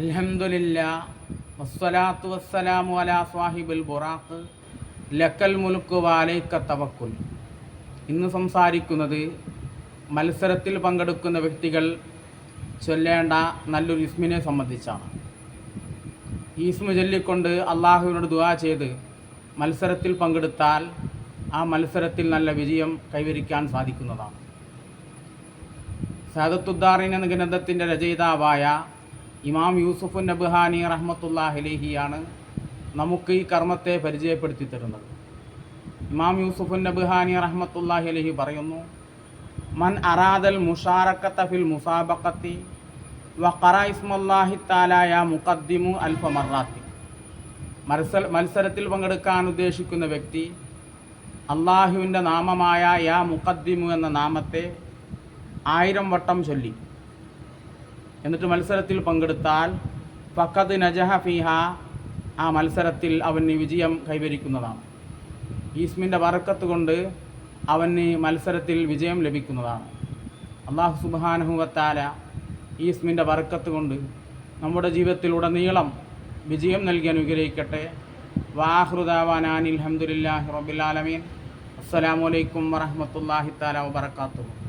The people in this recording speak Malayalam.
അൽഹംദുലില്ല വസ്സലാത്തു വസ്സലാമു അലാ സാഹിബുൽ ബുറാഖ് ലക്കൽ മുലുക്ക് വാലൈക്ക തവക്കുൽ. ഇന്ന് സംസാരിക്കുന്നത് മത്സരത്തിൽ പങ്കെടുക്കുന്ന വ്യക്തികൾ ചൊല്ലേണ്ട നല്ലൊരു ഇസ്മിനെ സംബന്ധിച്ചാണ്. ഈ ഇസ്മ ചൊല്ലിക്കൊണ്ട് അള്ളാഹുവിനോട് ദുആ ചെയ്ത് മത്സരത്തിൽ പങ്കെടുത്താൽ ആ മത്സരത്തിൽ നല്ല വിജയം കൈവരിക്കാൻ സാധിക്കുന്നതാണ്. സാദത്തുദ്ദാറിൻ എന്ന ഗ്രന്ഥത്തിന്റെ രചയിതാവായ ഇമാം യൂസുഫ് നബ്ഹാനി റഹ്മത്തുല്ലാഹിലേഹിയാണ് നമുക്ക് ഈ കർമ്മത്തെ പരിചയപ്പെടുത്തി തരുന്നത്. ഇമാം യൂസുഫ് നബ്ഹാനി റഹ്മത്തുല്ലാഹിലേഹി പറയുന്നു മൻ അറാദൽ മുഷാറക്കത്ത ഫിൽ മുസാബക്കത്തി വഖറ ഇസ്മല്ലാഹി താലായ മുഖദ്ദിമു അൽഫ മറാത്തി. മത്സര മത്സരത്തിൽ പങ്കെടുക്കാൻ ഉദ്ദേശിക്കുന്ന വ്യക്തി അള്ളാഹുവിന്റെ നാമമായ യാ മുഖദ്ദിമു എന്ന നാമത്തെ ആയിരം വട്ടം ചൊല്ലി. എന്നിട്ട് മത്സരത്തിൽ പങ്കെടുത്താൽ ഫക്കത് നജഹ ഫിഹ ആ മത്സരത്തിൽ അവന് വിജയം കൈവരിക്കുന്നതാണ്. ഈസ്മിന്റെ വറക്കത്ത് കൊണ്ട് അവന് മത്സരത്തിൽ വിജയം ലഭിക്കുന്നതാണ്. അള്ളാഹു സുബാനഹുവത്താല ഈസ്മിന്റെ വറക്കത്ത് കൊണ്ട് നമ്മുടെ ജീവിതത്തിലുടനീളം വിജയം നൽകി അനുഗ്രഹിക്കട്ടെ. വാഹൃദാവാനാൻ അലഹമുല്ലാഹി റബിലാലമീൻ അസ്സലാമലൈക്കും വറഹമത്തല്ലാഹി താല വാത്തു